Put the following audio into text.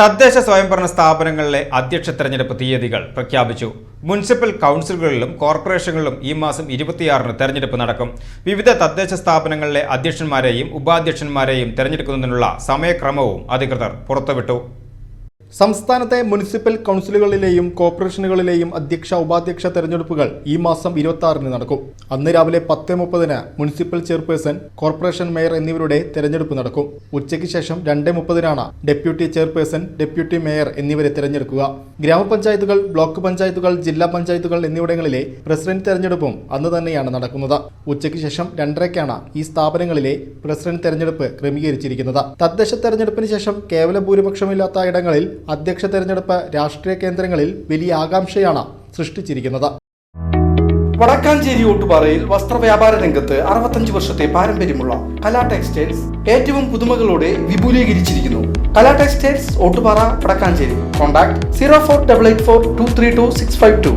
തദ്ദേശ സ്വയംഭരണ സ്ഥാപനങ്ങളിലെ അധ്യക്ഷ തെരഞ്ഞെടുപ്പ് തീയതികൾ പ്രഖ്യാപിച്ചു. മുനിസിപ്പൽ കൗൺസിലുകളിലും കോർപ്പറേഷനുകളിലും ഈ മാസം ഇരുപത്തിയാറിന് തെരഞ്ഞെടുപ്പ് നടക്കും. വിവിധ തദ്ദേശ സ്ഥാപനങ്ങളിലെ അധ്യക്ഷന്മാരെയും ഉപാധ്യക്ഷന്മാരെയും തെരഞ്ഞെടുക്കുന്നതിനുള്ള സമയക്രമവും അധികൃതർ പുറത്തുവിട്ടു. സംസ്ഥാനത്തെ മുനിസിപ്പൽ കൗൺസിലുകളിലെയും കോർപ്പറേഷനുകളിലെയും അധ്യക്ഷ ഉപാധ്യക്ഷ തെരഞ്ഞെടുപ്പുകൾ ഈ മാസം ഇരുപത്തി ആറിന് നടക്കും. അന്ന് രാവിലെ പത്ത് മുപ്പതിന് മുനിസിപ്പൽ ചെയർപേഴ്സൺ കോർപ്പറേഷൻ മേയർ എന്നിവരുടെ തെരഞ്ഞെടുപ്പ് നടക്കും. ഉച്ചയ്ക്ക് ശേഷം രണ്ട് മുപ്പതിനാണ് ഡെപ്യൂട്ടി ചെയർപേഴ്സൺ ഡെപ്യൂട്ടി മേയർ എന്നിവരെ തെരഞ്ഞെടുക്കുക. ഗ്രാമപഞ്ചായത്തുകൾ ബ്ലോക്ക് പഞ്ചായത്തുകൾ ജില്ലാ പഞ്ചായത്തുകൾ എന്നിവിടങ്ങളിലെ പ്രസിഡന്റ് തെരഞ്ഞെടുപ്പും അന്ന് തന്നെയാണ് നടക്കുന്നത്. ഉച്ചയ്ക്ക് ശേഷം രണ്ടരയ്ക്കാണ് ഈ സ്ഥാപനങ്ങളിലെ പ്രസിഡന്റ് തെരഞ്ഞെടുപ്പ് ക്രമീകരിച്ചിരിക്കുന്നത്. തദ്ദേശ തെരഞ്ഞെടുപ്പിന് ശേഷം കേവല ഭൂരിപക്ഷമില്ലാത്ത ഇടങ്ങളിൽ അധ്യക്ഷ തെരഞ്ഞെടുപ്പ് രാഷ്ട്രീയ കേന്ദ്രങ്ങളിൽ വലിയ ആകാംക്ഷയാണ് സൃഷ്ടിച്ചിരിക്കുന്നത്. വടക്കാഞ്ചേരി ഓട്ടുപാറയിൽ വസ്ത്രവ്യാപാര രംഗത്ത് അറുപത്തഞ്ച് വർഷത്തെ പാരമ്പര്യമുള്ള കലാ ടെക്സ്റ്റൈൽസ് ഏറ്റവും പുതുമകളോടെ വിപുലീകരിച്ചിരിക്കുന്നു. Kala textiles Ottupara Vadakkanchery. Contact zero four double eight four two three two six five two.